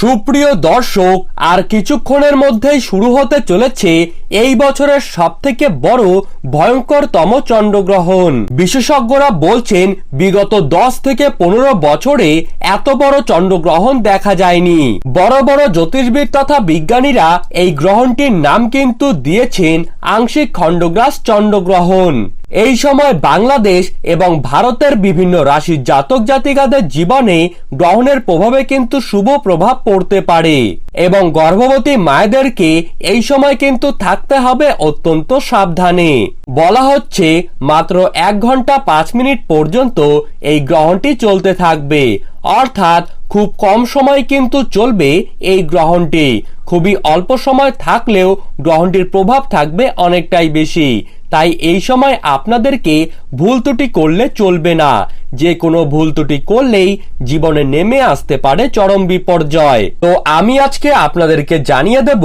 সুপ্রিয় দর্শক, আর কিছুক্ষণের মধ্যেই শুরু হতে চলেছে এই বছরের সব থেকে বড় ভয়ঙ্করতম চন্দ্রগ্রহণ বিশেষজ্ঞরা বলছেন, বিগত দশ থেকে পনেরো বছরে এত বড় চন্দ্রগ্রহণ দেখা যায়নি। বড় বড় জ্যোতিষবিদ তথা বিজ্ঞানীরা এই গ্রহণটির নাম কিন্তু দিয়েছেন আংশিক খণ্ডগ্রাস চন্দ্রগ্রহণ। এই সময় বাংলাদেশ এবং ভারতের বিভিন্ন রাশির জাতক জাতিকাদের জীবনে গ্রহণের প্রভাবে কিন্তু শুভ প্রভাব পড়তে পারে। এবং গর্ভবতী মায়েদেরকে এই সময় কিন্তু থাকতে হবে অত্যন্ত সাবধানে। বলা হচ্ছে, মাত্র এক ঘণ্টা পাঁচ মিনিট পর্যন্ত এই গ্রহণটি চলতে থাকবে। অর্থাৎ খুব কম সময় কিন্তু চলবে এই গ্রহণটি। খুবই অল্প সময় থাকলেও গ্রহণটির প্রভাব থাকবে অনেকটাই বেশি। তাই এই সময় আপনাদেরকে ভুল ত্রুটি করলে চলবে না। যে কোনো ভুল ত্রুটি করলেই জীবনে নেমে আসতে পারে চরম বিপর্যয়। তো আমি আজকে আপনাদেরকে জানিয়ে দেব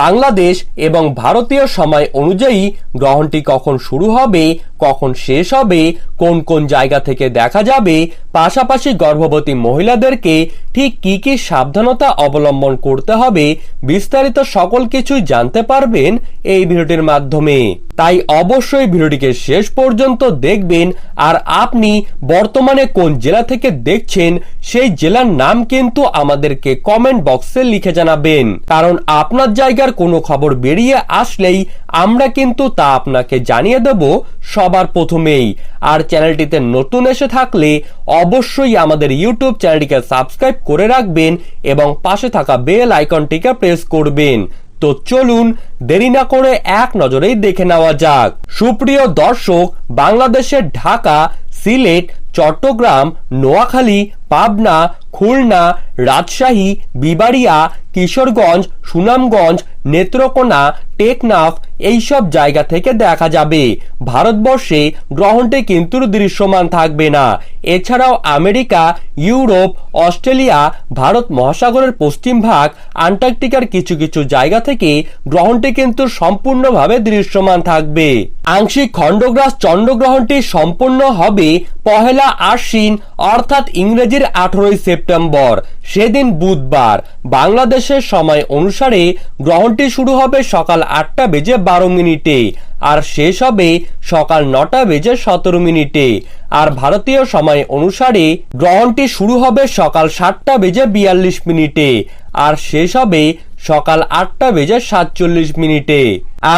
বাংলাদেশ এবং ভারতীয় সময় অনুযায়ী গ্রহণটি কখন শুরু হবে, কখন শেষ হবে, কোন কোন জায়গা থেকে দেখা যাবে, পাশাপাশি গর্ভবতী মহিলাদেরকে ঠিক কি কি সাবধানতা অবলম্বন করতে হবে বিস্তারিত সকল কিছুই জানতে পারবেন এই ভিডিওটির মাধ্যমে। তাই অবশ্যই ভিডিওটিকে শেষ পর্যন্ত দেখবেন। আর আপনি বর্তমানে কোন জেলা থেকে দেখছেন, সেই জেলার নাম কিন্তু আমাদেরকে কমেন্ট বক্সে লিখে জানাবেন। কারণ আপনার জায়গার কোনো খবর বেরিয়ে আসলেই আমরা কিন্তু তা আপনাকে জানিয়ে দেব সবার প্রথমেই। আর চ্যানেলটিতে নতুন এসে থাকলে অবশ্যই আমাদের ইউটিউব চ্যানেলটিকে সাবস্ক্রাইব করে রাখবেন এবং পাশে থাকা বেল আইকনটিকে প্রেস করবেন। তো চলুন দেরি না করে এক নজরেই দেখে নেওয়া যাক। সুপ্রিয় দর্শক, বাংলাদেশের ঢাকা, সিলেট, চট্টগ্রাম, নোয়াখালী, পাবনা, খুলনা, রাজশাহী, বিবাড়িয়া, কিশোরগঞ্জ, সুনামগঞ্জ নেত্রকোনা, টেকনাফ এইসব জায়গা থেকে দেখা যাবে। ভারতবর্ষে গ্রহণটি কিন্তু দৃশ্যমান থাকবে না। এছাড়াও আমেরিকা, ইউরোপ, অস্ট্রেলিয়া, ভারত মহাসাগরের পশ্চিম ভাগ, আন্টার্কটিকার কিছু কিছু জায়গা থেকে গ্রহণটি কিন্তু সম্পূর্ণভাবে দৃশ্যমান থাকবে। আংশিক খণ্ডগ্রাস চন্দ্রগ্রহণটি সম্পূর্ণ হবে পহেলা আশ্বিন, অর্থাৎ ইংরেজির আঠারোই সেপ্টেম্বর। সেদিন বুধবার। বাংলাদেশের সময় অনুসারে গ্রহণটি শুরু হবে সকাল আটটা বেজে বারো মিনিটে, আর শেষ হবে সকাল নটা বেজে সতেরো মিনিটে। আর ভারতীয় সময় অনুসারে গ্রহণটি শুরু হবে সকাল সাতটা বেজে বিয়াল্লিশ মিনিটে, আর শেষ হবে সকাল আটটা বেজে সাতচল্লিশ মিনিটে।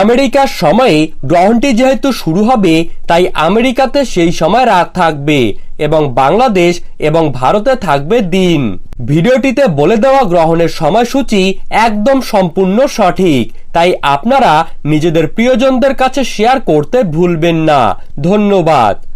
আমেরিকার সময়ে গ্রহণটি যেহেতু শুরু হবে, তাই আমেরিকাতে সেই সময় রাত থাকবে এবং বাংলাদেশ এবং ভারতে থাকবে দিন। ভিডিওটিতে বলে দেওয়া গ্রহণের সময়সূচি একদম সম্পূর্ণ সঠিক। তাই আপনারা নিজেদের প্রিয়জনদের কাছে শেয়ার করতে ভুলবেন না। ধন্যবাদ।